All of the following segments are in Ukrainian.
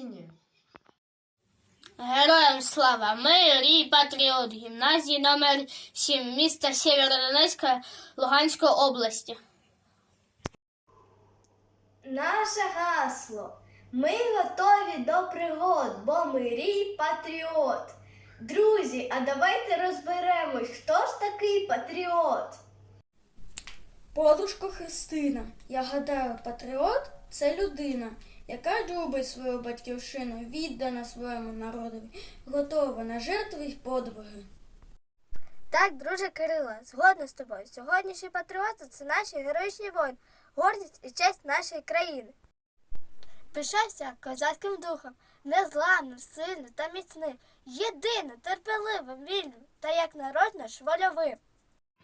Україні! Героям слава! Ми Рій Патріот гімназії номер 7 міста Сєвєродонецька Луганської області. Наше гасло. Ми готові до пригод, бо ми рій патріот. Друзі, а давайте розберемось, хто ж такий патріот? Подружко Христина, я гадаю, патріот це людина, яка любить свою батьківщину, віддана своєму народові, готова на жертви й подвиги. Так, друже Кирило, згодна з тобою. Сьогоднішні патріоти це наші героїчні воїни, гордість і честь нашої країни. Пишайся козацьким духом, незламним, сильним та міцним, єдиним, терпеливим, вільним та як народ наш вольовим.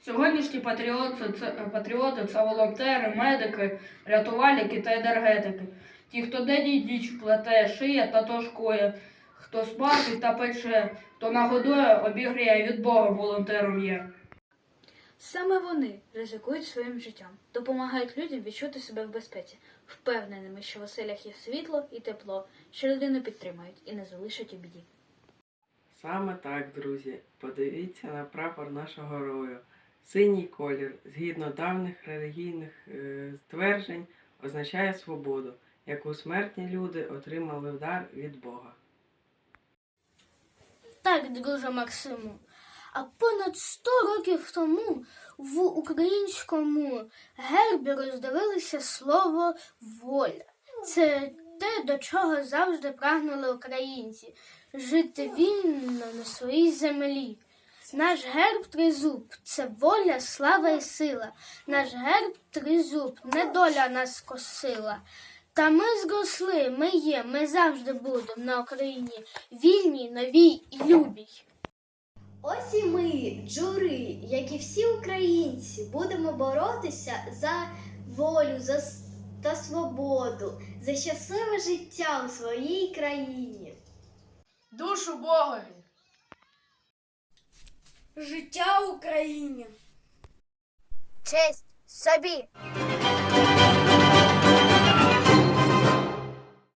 Сьогоднішні патріоти це, патріоти це волонтери, медики, рятувальники та енергетики. Ті, хто день і ніч плете, шиє та тошкує, хто смажить та пече, хто нагодує, обігріє від Бога волонтером є. Саме вони ризикують своїм життям, допомагають людям відчути себе в безпеці, впевненими, що в оселях є світло і тепло, що людину підтримають і не залишать у біді. Саме так, друзі. Подивіться на прапор нашого герою. Синій колір, згідно давніх релігійних е, стверджень, означає свободу, яку смертні люди отримали в дар від Бога. Так, друже Максиму. А понад 100 років тому в українському гербі роздивилося слово воля. Це те, до чого завжди прагнули українці жити вільно на своїй землі. Наш герб тризуб це воля, слава і сила. Наш герб тризуб, недоля нас скосила. Та ми зросли, ми є, ми завжди будемо на Україні вільній, новій і любій. Ось і ми, джури, як і всі українці, будемо боротися за волю за та свободу, за щасливе життя у своїй країні. Душу Богові! Життя Україні! Честь собі!